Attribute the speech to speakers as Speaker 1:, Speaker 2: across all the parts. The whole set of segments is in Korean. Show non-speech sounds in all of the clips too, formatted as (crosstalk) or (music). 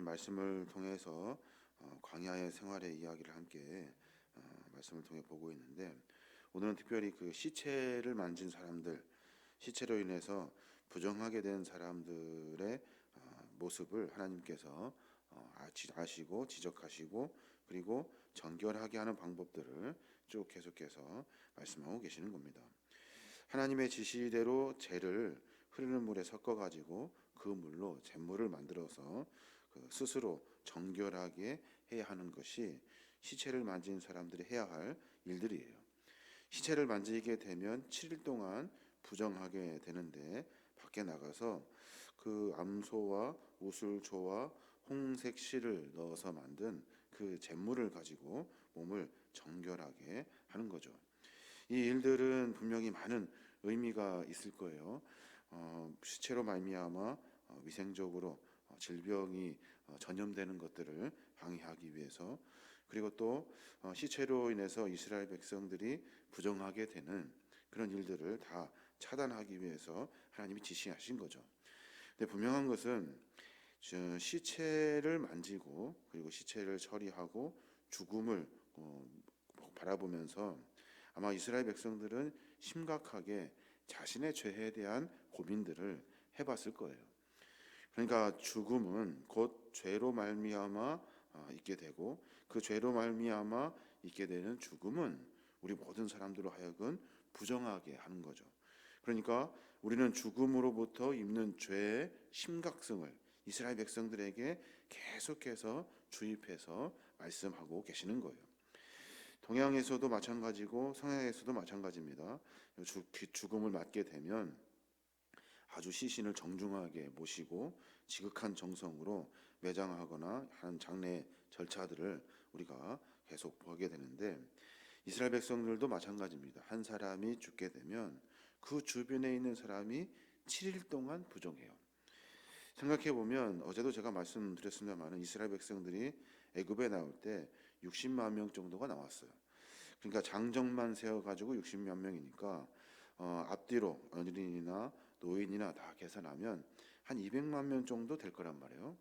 Speaker 1: 하나님 말씀을 통해서 어, 광야의 생활의 이야기를 함께 어, 말씀을 통해 보고 있는데 오늘은 특별히 그 시체를 만진 사람들, 시체로 인해서 부정하게 된 사람들의 어, 모습을 하나님께서 어, 아시- 아시고 지적하시고 그리고 정결하게 하는 방법들을 쭉 계속해서 말씀하고 계시는 겁니다. 하나님의 지시대로 재를 흐르는 물에 섞어 가지고 그 물로 잿물을 만들어서 그 스스로 정결하게 해야 하는 것이 시체를 만진 사람들이 해야 할 일들이에요. 시체를 만지게 되면 7일 동안 부정하게 되는데 밖에 나가서 그 암소와 우슬초와 홍색 실을 넣어서 만든 그 잿물을 가지고 몸을 정결하게 하는 거죠. 이 일들은 분명히 많은 의미가 있을 거예요. 어, 시체로 말미암아 어, 위생적으로 어, 질병이 어, 전염되는 것들을 방해하기 위해서 그리고 또 어, 시체로 인해서 이스라엘 백성들이 부정하게 되는 그런 일들을 다 차단하기 위해서 하나님이 지시하신 거죠. 근데 분명한 것은 저 시체를 만지고 그리고 시체를 처리하고 죽음을 어, 바라보면서 아마 이스라엘 백성들은 심각하게 자신의 죄에 대한 고민들을 해봤을 거예요. 그러니까 죽음은 곧 죄로 말미암아 아, 있게 되고 그 죄로 말미암아 있게 되는 죽음은 우리 모든 사람들로 하여금 부정하게 하는 거죠. 그러니까 우리는 죽음으로부터 입는 죄의 심각성을 이스라엘 백성들에게 계속해서 주입해서 말씀하고 계시는 거예요. 동양에서도 마찬가지고 서양에서도 마찬가지입니다. 죽- 죽음을 맞게 되면 아주 시신을 정중하게 모시고 지극한 정성으로 매장하거나 하는 장례 절차들을 우리가 계속 보게 되는데 이스라엘 백성들도 마찬가지입니다. 한 사람이 죽게 되면 그 주변에 있는 사람이 7일 동안 부정해요. 생각해 보면 어제도 제가 말씀드렸습니다만 이스라엘 백성들이 애굽에 나올 때 60만 명 정도가 나왔어요. 그러니까 장정만 세워 가지고 60만 명이니까 어, 앞뒤로 어린이나 노인이나 다 계산하면 한 200만 명 정도 될 거란 말이에요.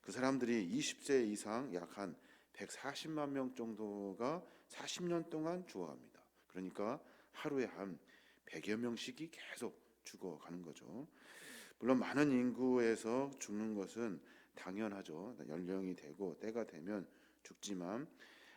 Speaker 1: 그 사람들이 20세 이상 약 한 140만 명 정도가 40년 동안 죽어갑니다. 그러니까 하루에 한 100여 명씩이 계속 죽어가는 거죠. 물론 많은 인구에서 죽는 것은 당연하죠. 연령이 되고 때가 되면 죽지만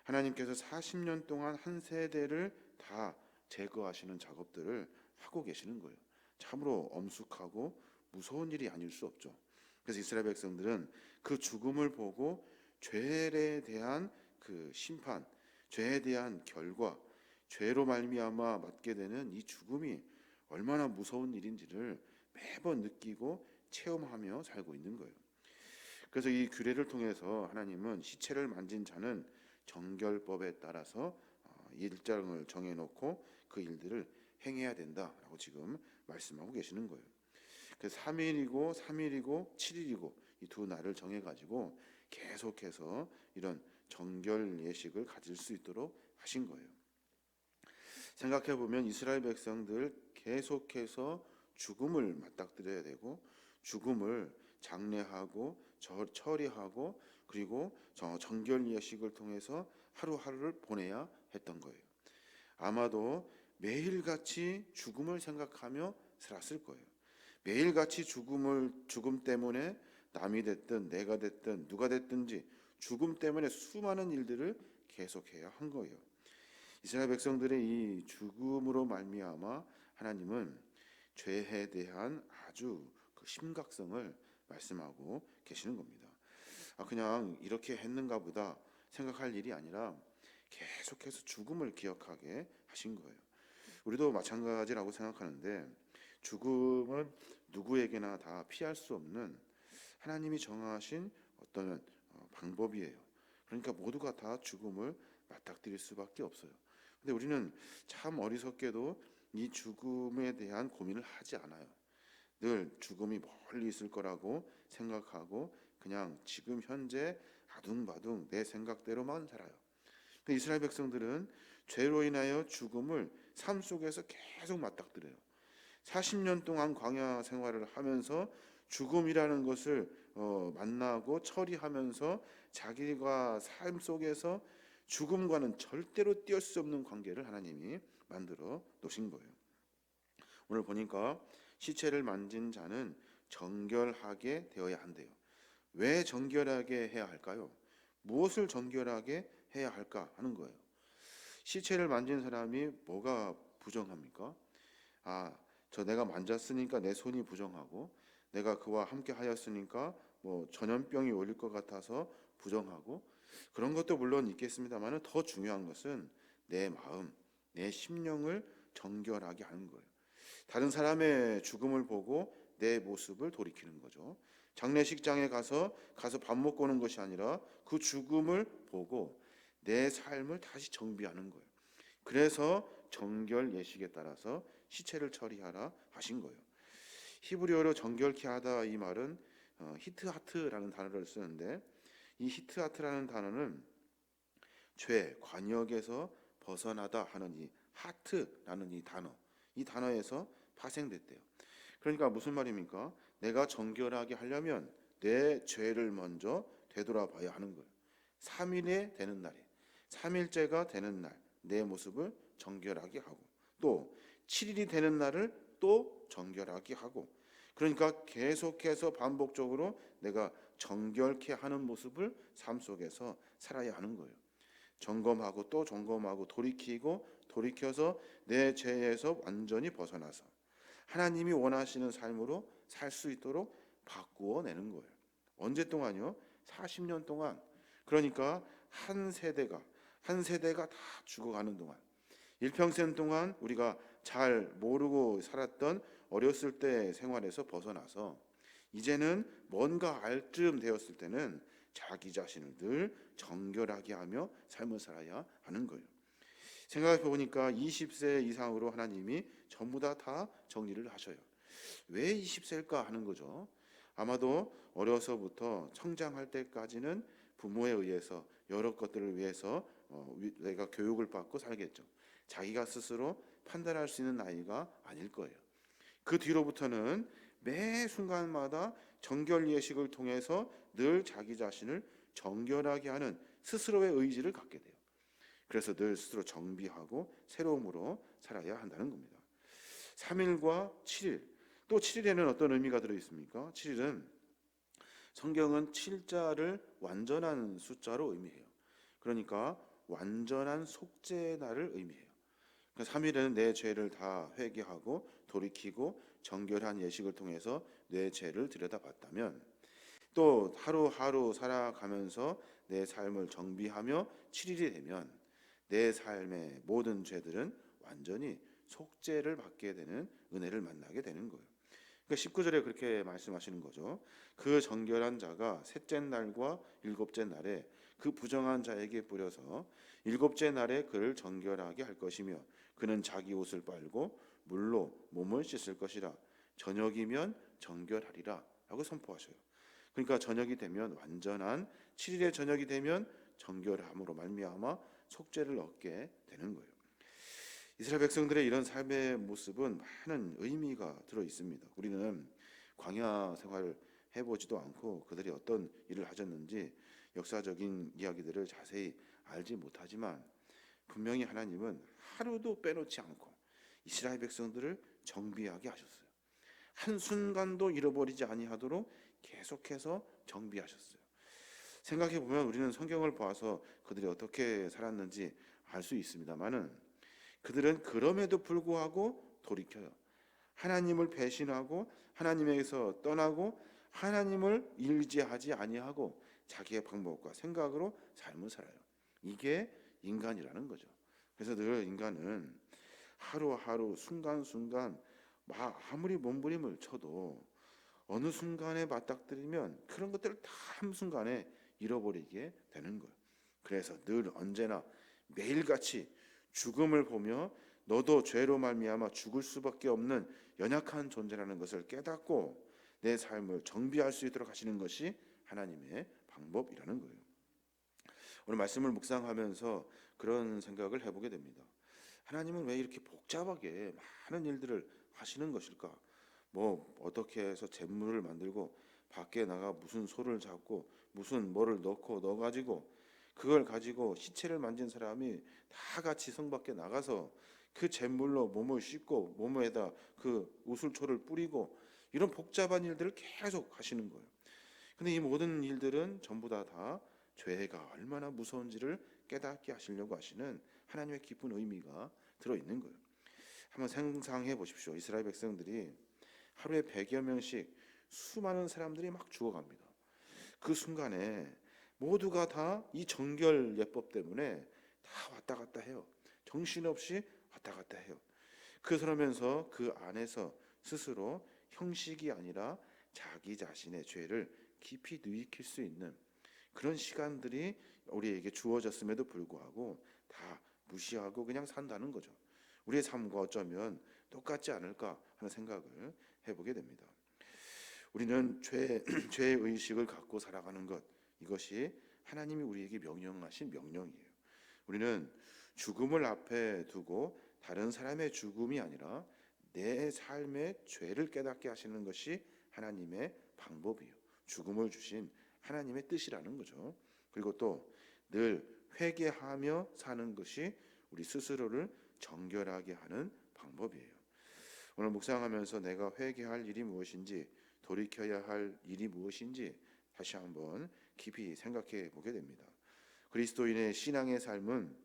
Speaker 1: 하나님께서 40년 동안 한 세대를 다 제거하시는 작업들을 하고 계시는 거예요. 참으로 엄숙하고 무서운 일이 아닐 수 없죠. 그래서 이스라엘 백성들은 그 죽음을 보고 죄에 대한 그 심판, 죄에 대한 결과, 죄로 말미암아 맞게 되는 이 죽음이 얼마나 무서운 일인지를 매번 느끼고 체험하며 살고 있는 거예요. 그래서 이 규례를 통해서 하나님은 시체를 만진 자는 정결법에 따라서 어, 일장을 정해놓고 그 일들을 행해야 된다라고 지금 말씀하고 계시는 거예요. 그 3일이고 3일이고 7일이고 이 두 날을 정해 가지고 계속해서 이런 정결 예식을 가질 수 있도록 하신 거예요. 생각해 보면 이스라엘 백성들 계속해서 죽음을 맞닥뜨려야 되고 죽음을 장례하고 저- 처리하고 그리고 저 정결 예식을 통해서 하루하루를 보내야 했던 거예요. 아마도 매일같이 죽음을 생각하며 살았을 거예요. 매일같이 죽음을 죽음 때문에 남이 됐든 내가 됐든 누가 됐든지 죽음 때문에 수많은 일들을 계속해야 한 거예요. 이스라엘 백성들의 이 죽음으로 말미암아 하나님은 죄에 대한 아주 그 심각성을 말씀하고 계시는 겁니다. 아 그냥 이렇게 했는가 보다 생각할 일이 아니라 계속해서 죽음을 기억하게 하신 거예요. 우리도 마찬가지라고 생각하는데 죽음은 누구에게나 다 피할 수 없는 하나님이 정하신 어떤 어, 방법이에요. 그러니까 모두가 다 죽음을 맞닥뜨릴 수밖에 없어요. 근데 우리는 참 어리석게도 이 죽음에 대한 고민을 하지 않아요. 늘 죽음이 멀리 있을 거라고 생각하고 그냥 지금 현재 아둥바둥 내 생각대로만 살아요. 이스라엘 백성들은 죄로 인하여 죽음을 삶 속에서 계속 맞닥뜨려요. 40년 동안 광야 생활을 하면서 죽음이라는 것을 어, 만나고 처리하면서 자기가 삶 속에서 죽음과는 절대로 띄을 수 없는 관계를 하나님이 만들어 놓으신 거예요. 오늘 보니까 시체를 만진 자는 정결하게 되어야 한대요. 왜 정결하게 해야 할까요? 무엇을 정결하게 해야 할까 하는 거예요. 시체를 만진 사람이 뭐가 부정합니까? 아, 저 내가 만졌으니까 내 손이 부정하고 내가 그와 함께 하였으니까 뭐 전염병이 올릴 것 같아서 부정하고 그런 것도 물론 있겠습니다만 더 중요한 것은 내 마음, 내 심령을 정결하게 하는 거예요. 다른 사람의 죽음을 보고 내 모습을 돌이키는 거죠. 장례식장에 가서 가서 밥 먹고 오는 것이 아니라 그 죽음을 보고 내 삶을 다시 정비하는 거예요. 그래서 정결 예식에 따라서 시체를 처리하라 하신 거예요. 히브리어로 정결케 하다 이 말은 어, 히트하트라는 단어를 쓰는데 이 히트하트라는 단어는 죄 관역에서 벗어나다 하는 이 하트라는 이 단어 이 단어에서 파생됐대요. 그러니까 무슨 말입니까? 내가 정결하게 하려면 내 죄를 먼저 되돌아봐야 하는 거예요. 3일에 되는 날에 3일째가 되는 날 내 모습을 정결하게 하고 또 7일이 되는 날을 또 정결하게 하고 그러니까 계속해서 반복적으로 내가 정결케 하는 모습을 삶 속에서 살아야 하는 거예요. 점검하고 또 점검하고 돌이키고 돌이켜서 내 죄에서 완전히 벗어나서 하나님이 원하시는 삶으로 살 수 있도록 바꾸어 내는 거예요. 언제 동안요? 40년 동안. 그러니까 한 세대가 한 세대가 다 죽어가는 동안 일평생 동안 우리가 잘 모르고 살았던 어렸을 때 생활에서 벗어나서 이제는 뭔가 알쯤 되었을 때는 자기 자신을 늘 정결하게 하며 삶을 살아야 하는 거예요. 생각해 보니까 20세 이상으로 하나님이 전부 다 다 정리를 하셔요. 왜 20세일까 하는 거죠. 아마도 어려서부터 성장할 때까지는 부모에 의해서 여러 것들을 위해서 어, 위- 내가 교육을 받고 살겠죠. 자기가 스스로 판단할 수 있는 나이가 아닐 거예요. 그 뒤로부터는 매 순간마다 정결 예식을 통해서 늘 자기 자신을 정결하게 하는 스스로의 의지를 갖게 돼요. 그래서 늘 스스로 정비하고 새로움으로 살아야 한다는 겁니다. 3일과 7일. 또 7일에는 어떤 의미가 들어 있습니까? 7일은 성경은 7자를 완전한 숫자로 의미해요. 그러니까 완전한 속죄의 날을 의미해요. 그 3일에는 내 죄를 다 회개하고 돌이키고 정결한 예식을 통해서 내 죄를 들여다봤다면 또 하루하루 살아가면서 내 삶을 정비하며 7일이 되면 내 삶의 모든 죄들은 완전히 속죄를 받게 되는 은혜를 만나게 되는 거예요. 그러니까 19절에 그렇게 말씀하시는 거죠. 그 정결한 자가 셋째 날과 일곱째 날에 그 부정한 자에게 뿌려서 일곱째 날에 그를 정결하게 할 것이며 그는 자기 옷을 빨고 물로 몸을 씻을 것이라 저녁이면 정결하리라 라고 선포하셔요. 그러니까 저녁이 되면 완전한 7일의 저녁이 되면 정결함으로 말미암아 속죄를 얻게 되는 거예요. 이스라엘 백성들의 이런 삶의 모습은 많은 의미가 들어 있습니다. 우리는 광야 생활을 해보지도 않고 그들이 어떤 일을 하셨는지 역사적인 이야기들을 자세히 알지 못하지만 분명히 하나님은 하루도 빼놓지 않고 이스라엘 백성들을 정비하게 하셨어요. 한 순간도 잃어버리지 아니하도록 계속해서 정비하셨어요. 생각해 보면 우리는 성경을 보아서 그들이 어떻게 살았는지 알 수 있습니다만은 그들은 그럼에도 불구하고 돌이켜요. 하나님을 배신하고 하나님에게서 떠나고 하나님을 일지하지 아니하고 자기의 방법과 생각으로 삶을 살아요. 이게 인간이라는 거죠. 그래서 늘 인간은 하루하루 순간순간 마- 아무리 몸부림을 쳐도 어느 순간에 맞닥뜨리면 그런 것들을 다 한순간에 잃어버리게 되는 거예요. 그래서 늘 언제나 매일같이 죽음을 보며 너도 죄로 말미암아 죽을 수밖에 없는 연약한 존재라는 것을 깨닫고 내 삶을 정비할 수 있도록 하시는 것이 하나님의 방법이라는 거예요. 오늘 말씀을 묵상하면서 그런 생각을 해보게 됩니다. 하나님은 왜 이렇게 복잡하게 많은 일들을 하시는 것일까? 뭐 어떻게 해서 잿물을 만들고 밖에 나가 무슨 소를 잡고 무슨 뭐를 넣고 넣어 가지고 그걸 가지고 시체를 만진 사람이 다 같이 성 밖에 나가서 그 잿물로 몸을 씻고 몸에다 그 우슬초를 뿌리고 이런 복잡한 일들을 계속 하시는 거예요. 근데 이 모든 일들은 전부 다 다 죄가 얼마나 무서운지를 깨닫게 하시려고 하시는 하나님의 깊은 의미가 들어 있는 거예요. 한번 상상해 보십시오. 이스라엘 백성들이 하루에 100여 명씩 수많은 사람들이 막 죽어갑니다. 그 순간에 모두가 다 이 정결 예법 때문에 다 왔다 갔다 해요. 정신없이 왔다 갔다 해요. 그러면서 그 안에서 스스로 형식이 아니라 자기 자신의 죄를 깊이 누이킬 수 있는 그런 시간들이 우리에게 주어졌음에도 불구하고 다 무시하고 그냥 산다는 거죠. 우리의 삶과 어쩌면 똑같지 않을까 하는 생각을 해보게 됩니다. 우리는 죄, (clears throat) 죄의 의식을 갖고 살아가는 것 이것이 하나님이 우리에게 명령하신 명령이에요. 우리는 죽음을 앞에 두고 다른 사람의 죽음이 아니라 내 삶의 죄를 깨닫게 하시는 것이 하나님의 방법이에요. 죽음을 주신 하나님의 뜻이라는 거죠. 그리고 또 늘 회개하며 사는 것이 우리 스스로를 정결하게 하는 방법이에요. 오늘 묵상하면서 내가 회개할 일이 무엇인지 돌이켜야 할 일이 무엇인지 다시 한번 깊이 생각해 보게 됩니다. 그리스도인의 신앙의 삶은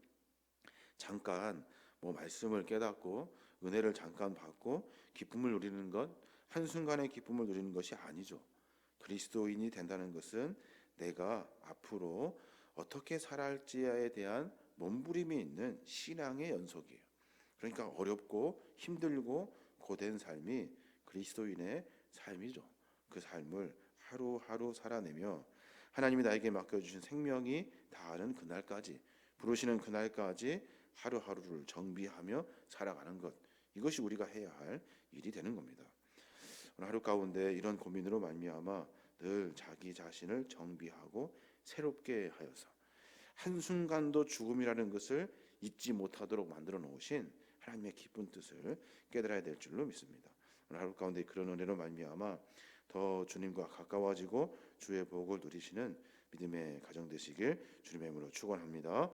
Speaker 1: 잠깐 뭐 말씀을 깨닫고 은혜를 잠깐 받고 기쁨을 누리는 것 한순간의 기쁨을 누리는 것이 아니죠. 그리스도인이 된다는 것은 내가 앞으로 어떻게 살아할지에 대한 몸부림이 있는 신앙의 연속이에요. 그러니까 어렵고 힘들고 고된 삶이 그리스도인의 삶이죠. 그 삶을 하루하루 살아내며 하나님이 나에게 맡겨주신 생명이 다하는 그날까지 부르시는 그날까지 하루하루를 정비하며 살아가는 것 이것이 우리가 해야 할 일이 되는 겁니다. 오늘 하루 가운데 이런 고민으로 말미암아 늘 자기 자신을 정비하고 새롭게 하여서 한 순간도 죽음이라는 것을 잊지 못하도록 만들어 놓으신 하나님의 기쁜 뜻을 깨달아야 될 줄로 믿습니다. 오늘 하루 가운데 그런 은혜로 말미암아 더 주님과 가까워지고 주의 복을 누리시는 믿음의 가정 되시길 주님의 이름으로 축원합니다.